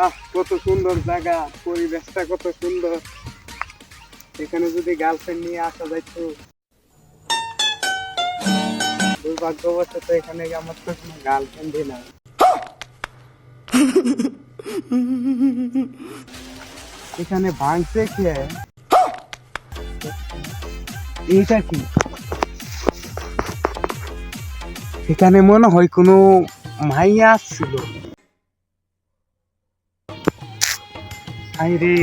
আহ, কত সুন্দর জায়গা, পরিবেশটা কত সুন্দর। এখানে যদি গার্লফ্রেন্ড নিয়ে আসা যাইতো দুর্ভাগ্যবশত এখানে আমার তো কোনো গার্লফ্রেন্ডই নাই। এখানে ভাঙছে কে? এইটা কি? এখানে মনে হয় কোনো মাইয়া আসছিল। হাই রে।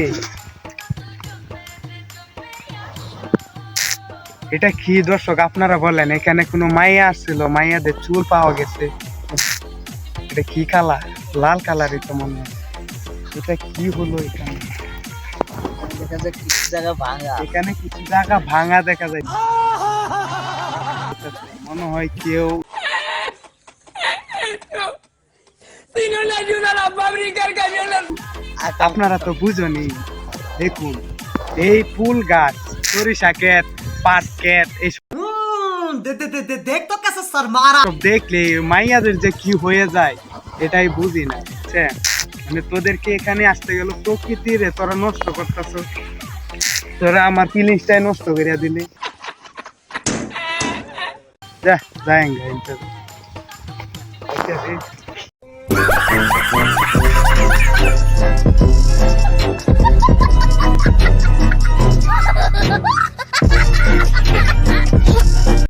এটা কি দর্শক? আপনারা বলেন এখানে কোনো মাইয়া আসছিল মাইয়াদের চুল পাওয়া গেছে। এটা কি কালার? লাল কালারই তো মনে হয়। এটা কি হলো এখানে? দেখা কিছু জায়গা ভাঙা। এখানে কিছু জায়গা ভাঙা দেখা যায়। মনে হয় কেউ আর আপনারা তো বুঝনি। দেখুন এই ফুল গাছ সরিষা ক্ষেত পাট ক্ষেত এই দেখলে মাইয়াদের যে কি হয়ে যায় এটাই বুঝি না। মানে তোদেরকে এখানে আসতে গেল রে তোরা নষ্ট করতেছ। তোরা আমার ফিলিংসটাই নষ্ট করিয়া দিলি। যা যাই